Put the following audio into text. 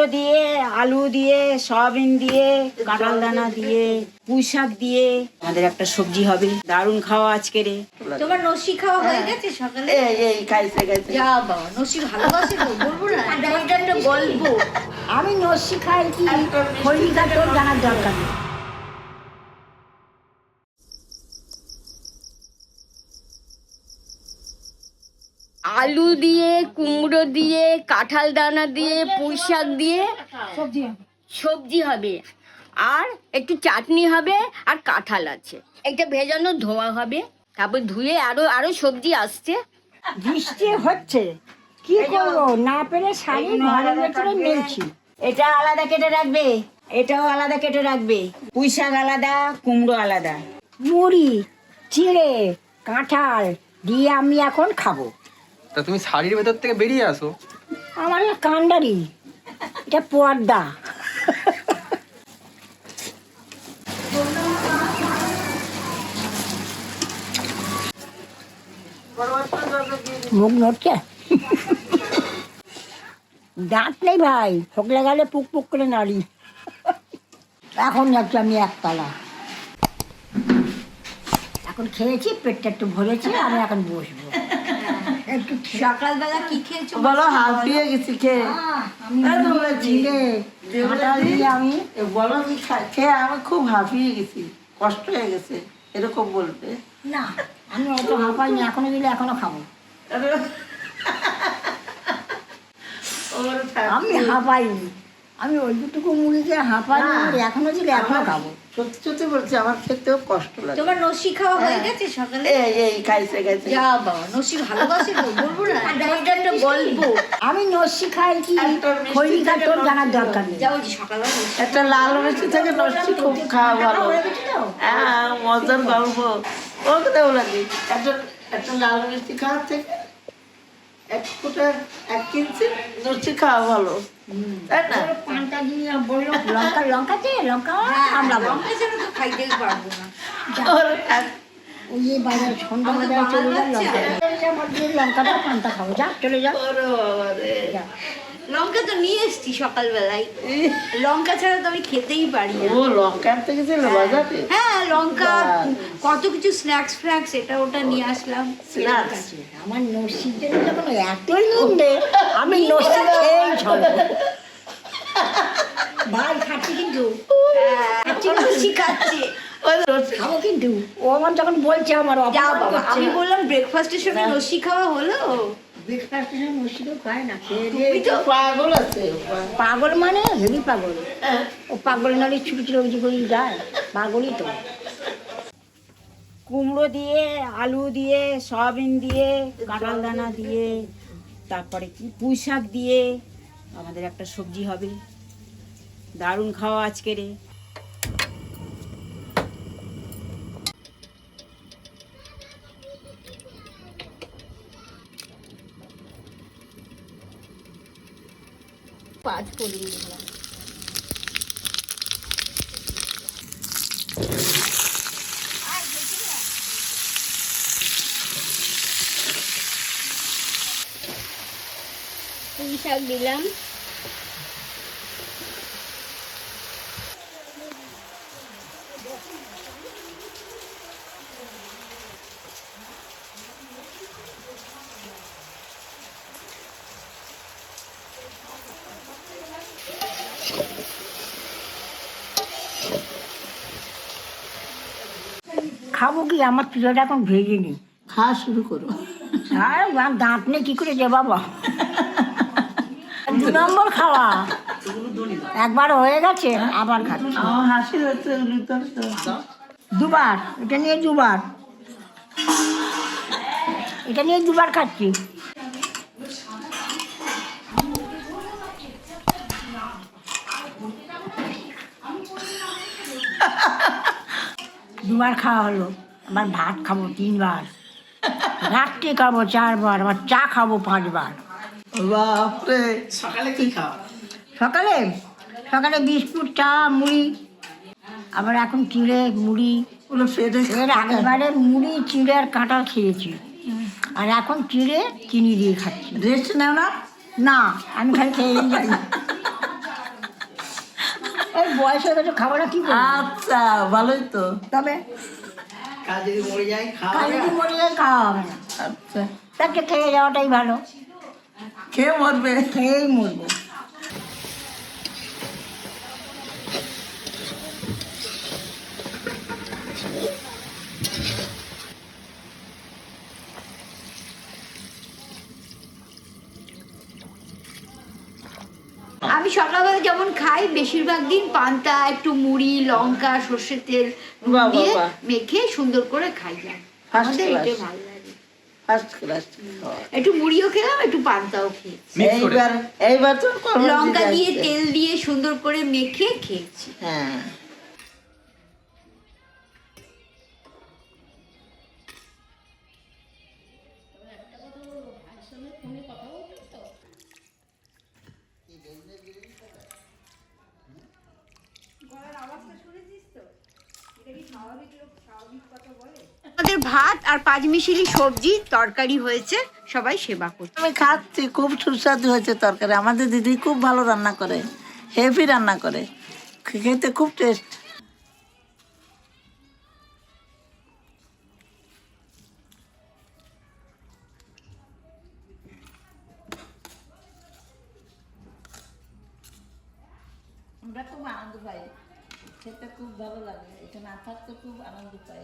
কুমড়ো দিয়ে আলু দিয়ে সয়াবিন দিয়ে কাঁঠাল দানা দিয়ে পুঁই শাক দিয়ে আমাদের একটা সবজি হবে। দারুণ খাওয়া আজকে রে তোমার নসি খাওয়া হয়ে গেছে সকালে? এই এই খাইছে গেছে যা বাবা নসি ভালোবাসে তো বলব না? একটা গল্প আমি নস্যি খাই কি? খলিকা তোর জানার দরকার নেই। আলু দিয়ে কুমড়ো দিয়ে কাঁঠাল দানা দিয়ে পুঁই শাক দিয়ে সবজি হবে। আর একটু চাটনি হবে আর কাঁঠাল আছে। এটা ভেজানো ধোয়া হবে। তারপর ধুয়ে আরও আরও সবজি আসছে। বৃষ্টি হচ্ছে। কি করব? না পেরে শাড়ি ঘরের ভেতরে মেলছি। এটা আলাদা কেটে রাখবে? এটাও আলাদা কেটে রাখবে? পুঁই শাক আলাদা কুমড়ো আলাদা। মুড়ি চিড়ে কাঁঠাল দিয়ে আমি এখন খাব। তা তুমি শাড়ির ভেতর থেকে বেরিয়ে আসো। আমার না কান্ডারি, এটা পর্দা। মুখ নড়ছে? দাঁত নেই ভাই ফোকলে গেলে পুক পুক করে নাড়ি। এখন যাচ্ছি আমি একতলা। এখন খেয়েছি, পেটটা একটু ভরেছি, আমি এখন বসবো। একটু সকালবেলা কি খেয়েছো? বলো হাঁপিয়ে গেছি খেয়ে। আমি তো বলেছি। জিরে আমি বলো কি খেয়ে আমি খুব হাঁপিয়ে গেছি। কষ্ট হয়ে গেছে এরকম বলবে। না আমি অত হাঁপাইনি এখনও দিলে এখনও খাব। আমি হাঁপাইনি। আমি ওই দুটুকু মুড়িকে হাঁপাইনি না। এখনও দিলে এখনও খাব। সত্যি সত্যি বলছি আমার খেতেও কষ্ট লাগে। তোমার নসি খাওয়া হয়ে গেছে সকালে? এই এই খাইছে খাইছে। যা বাবা নসি ভালোবাসে তো বলব না। এটা একটা গল্প আমি নস্যি খাই কি? একটা মিষ্টি তোর জানার দরকার নেই। যা বলছি সকালবেলা নসি একটা লাল মিষ্টি থেকে নষ্টি খুব খাওয়া ভালো। হয়ে গেছে? হ্যাঁ মজার গল্প ও কথা বলি একটা একটা লাল মিষ্টি খাওয়ার থেকে এক ফুটা এক কিনছি মিষ্টি খাওয়া ভালো। তাই না? পানটা দিয়ে বলল লঙ্কা লঙ্কা দে লঙ্কা? হ্যাঁ, আমরা লঙ্কা ছাড়া তো খাইতেই পারব না। ওই বাজার সন্ধ্যা বাজার চলে যাও লঙ্কা। লাগছে। দে। আমার দিয়ে লঙ্কাটা পান্তা খাব যা চলে যাও রে। যা। লঙ্কা তো নিয়ে এসছি সকালবেলায়। লঙ্কা ছাড়া তো আমি খেতেই পারি না। ও লঙ্কা আনতে গেছিল বাজারে? হ্যাঁ লঙ্কা কত কিছু স্ন্যাক্স ফ্ন্যাক্স এটা ওটা নিয়ে আসলাম। Snacks? আমার নসির জন্য যখন এতই নিন্দে আমি নসি খেয়েই ছড়বো ভাই খাচ্ছি কিন্তু। শিখাচ্ছে খাব কিন্তু। ও আমার যখন বলছে আমার। আমি বললাম ব্রেকফাস্টের সঙ্গে লস্যি খাওয়া হলো? খায় না পাগল আছে। পাগল মানে হেভি পাগল। হ্যাঁ। ও পাগল নালে ছুটি ছুটি অভিযোগ করে যায় পাগলই তো। কুমড়ো দিয়ে আলু দিয়ে সয়াবিন দিয়ে কাঁঠাল দানা দিয়ে তারপরে কি পুঁই শাক দিয়ে আমাদের একটা সবজি হবে। দারুণ খাওয়া আজকে রে পাঁচ ফোড়ন দিলাম পুঁই শাক দিলাম। খাব কি? আমার চুলাটা এখন ভেজে নি খাওয়া শুরু করো। আর দাঁত নেই কি করে যে বাবা দু নম্বর খাওয়া। একবার হয়ে গেছে আবার খাচ্ছি। হাসি হচ্ছে দুবার এটা নিয়ে দুবার। এটা নিয়ে দুবার খাচ্ছি। দুবার খাওয়া হলো। আবার ভাত খাব তিনবার। রাত্রে খাব চারবার আবার চা খাব পাঁচবার। বাপরে। সকালে কি খাও সকালে? সকালে বিস্কুট চা মুড়ি। আবার এখন চিড়ে মুড়ি। ওগুলো পেটে এর আগেবারে মুড়ি চিড়ে আর কাঁটা খেয়েছি। আর এখন চিড়ে চিনি দিয়ে খাচ্ছি। রেস্ট নেও না? না আমি খালি খেয়ে যাই বয়স হয়ে গেছে খাব না কি আচ্ছা ভালোই তো। তবে? কাজ যদি মরে যায় খাওয়া যদি মরে যায় খাওয়া হবে না। আচ্ছা। তাকে খেয়ে যাওয়াটাই ভালো। খেয়ে মরবে। খেয়েই মরবো। আমি সকালবেলা যেমন খাই বেশিরভাগ দিন পান্তা একটু মুড়ি লঙ্কা সর্ষের তেল দিয়ে মেখে সুন্দর করে খাই যায় আমাদের এটা ভালো লাগে। ফার্স্ট ক্লাস একটু মুড়িও খেলাম একটু পান্তাও খেয়েছি। এইবার এইবার তো লঙ্কা দিয়ে তেল দিয়ে সুন্দর করে মেখে খেয়েছি। হ্যাঁ। আমাদের ভাত আর পাঁচমিশালি সবজি তরকারি হয়েছে সবাই সেবা করছে। আমি খাচ্ছি খুব সুস্বাদু হয়েছে তরকারি। আমাদের দিদি খুব ভালো রান্না করে হেভি রান্না করে। খেতে খুব টেস্ট আমরা খুব আনন্দ পাই। খেতে খুব ভালো লাগে এটা না থাকতে খুব আনন্দ পাই।